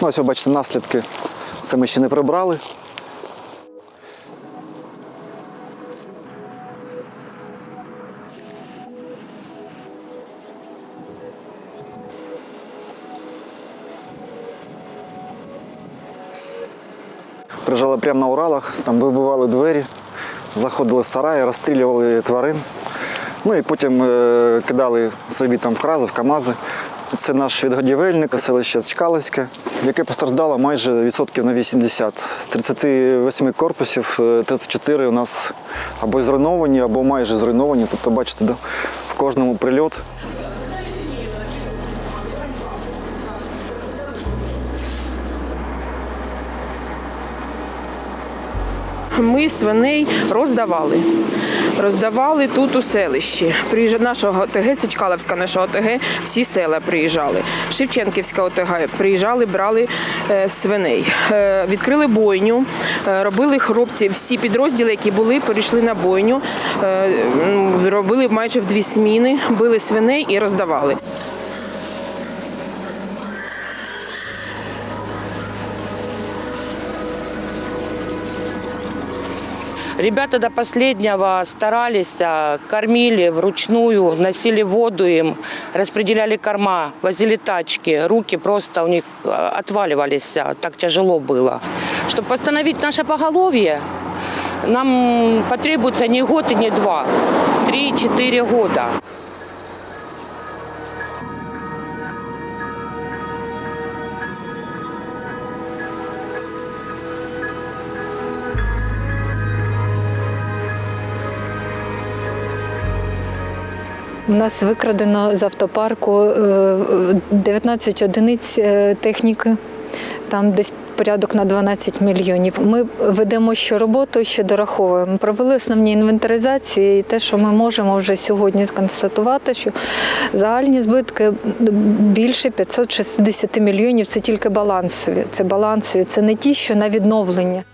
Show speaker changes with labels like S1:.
S1: Ну, ось ви бачите наслідки. Це ми ще не прибрали. Приїжджали прямо на Уралах, там вибивали двері, заходили в сараї, розстрілювали тварин. Ну і потім е, кидали собі там в крази, в КАМАЗи. Це наш відгодівельник, селище Чкаловське, яке постраждало майже відсотків на 80. З 38 корпусів е, 34 у нас або зруйновані, або майже зруйновані. Тобто, бачите, в кожному прильот.
S2: Ми свиней роздавали. Роздавали тут у селищі. Приїжджа нашого ОТГ, це Чкаловська наша ОТГ, всі села приїжджали. Шевченківська ОТГ приїжджали, брали е, свиней. Е, відкрили бойню, е, робили хлопці, всі підрозділи, які були, перейшли на бойню, робили майже в дві сміни, били свиней і роздавали.
S3: Ребята до последнего старались, а, кормили вручную, носили воду им, распределяли корма, возили тачки. Руки просто у них а, отваливались, а, так тяжело было. Чтобы восстановить наше поголовье, нам потребуется не год и не два, три-четыре года.
S4: У нас викрадено з автопарку е, 19 одиниць е, техніки, там десь порядок на 12 мільйонів. Ми ведемо ще роботу, ще дораховуємо. Провели основні інвентаризації, і те, що ми можемо вже сьогодні констатувати, що загальні збитки більше 560 мільйонів. Це тільки балансові. Це балансові, це не ті, що на відновлення.